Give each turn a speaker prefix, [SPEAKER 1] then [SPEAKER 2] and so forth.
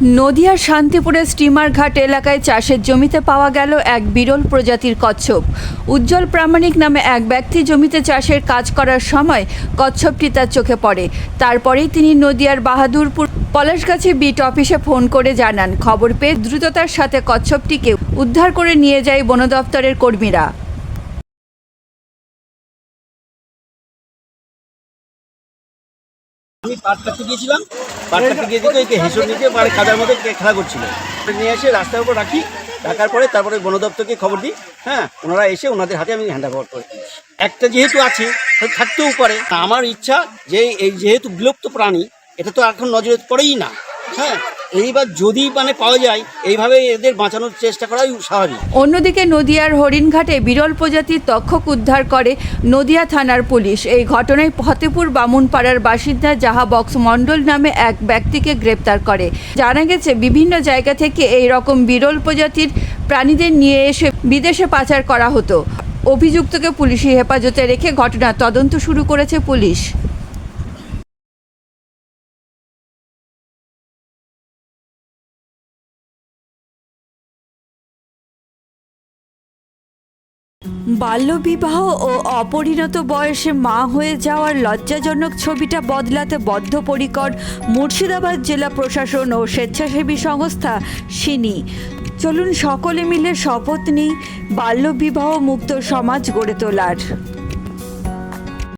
[SPEAKER 1] নদিয়ার শান্তিপুরের স্টিমার ঘাট এলাকায় চাষের জমিতে পাওয়া গেল এক বিরল প্রজাতির কচ্ছপ। উজ্জ্বল প্রামাণিক নামে এক ব্যক্তি জমিতে চাষের কাজ করার সময় কচ্ছপটি তার চোখে পড়ে। তারপরেই তিনি নদিয়ার বাহাদুরপুর পলাশগাছি বিট অফিসে ফোন করে জানান, খবর পেয়ে দ্রুততার সাথে কচ্ছপটিকে উদ্ধার করে নিয়ে যায় বন দপ্তরের কর্মীরা।
[SPEAKER 2] আমি পাট গিয়েছিলাম পাট কাটতে গিয়ে দেখি একে হেসর নিচে পারে খাদার মধ্যে খেলা করছিল। নিয়ে এসে রাস্তার উপর রাখি, রাখার পরে তারপরে বন দপ্তরকে খবর দিই হ্যাঁ ওনারা এসে ওনাদের হাতে আমি হ্যান্ড ওভার করে একটা যেহেতু আছে থাকতেও পারে। আমার ইচ্ছা যে এই যেহেতু বিলুপ্ত প্রাণী, এটা তো এখন নজরে পড়েই না হ্যাঁ এইবার যদি মানে পাওয়া যায়, এইভাবে এদের বাঁচানোর চেষ্টা করাই স্বাভাবিক।
[SPEAKER 1] অন্যদিকে নদিয়ার হরিণঘাটে বিরল প্রজাতির তক্ষক উদ্ধার করে নদিয়া থানার পুলিশ। এই ঘটনায় ফতেপুর বামুনপাড়ার বাসিন্দা জাহা বক্স মণ্ডল নামে এক ব্যক্তিকে গ্রেপ্তার করে। জানা গেছে, বিভিন্ন জায়গা থেকে এই রকম বিরল প্রজাতির প্রাণীদের নিয়ে এসে বিদেশে পাচার করা হতো। অভিযুক্তকে পুলিশি হেফাজতে রেখে ঘটনার তদন্ত শুরু করেছে পুলিশ। বাল্যবিবাহ ও অপরিণত বয়সে মা হয়ে যাওয়ার লজ্জাজনক ছবিটা বদলাতে বদ্ধপরিকর মুর্শিদাবাদ জেলা প্রশাসন ও স্বেচ্ছাসেবী সংস্থা সিনি। চলুন সকলে মিলে শপথ নিই বাল্যবিবাহ মুক্ত সমাজ গড়ে তোলার।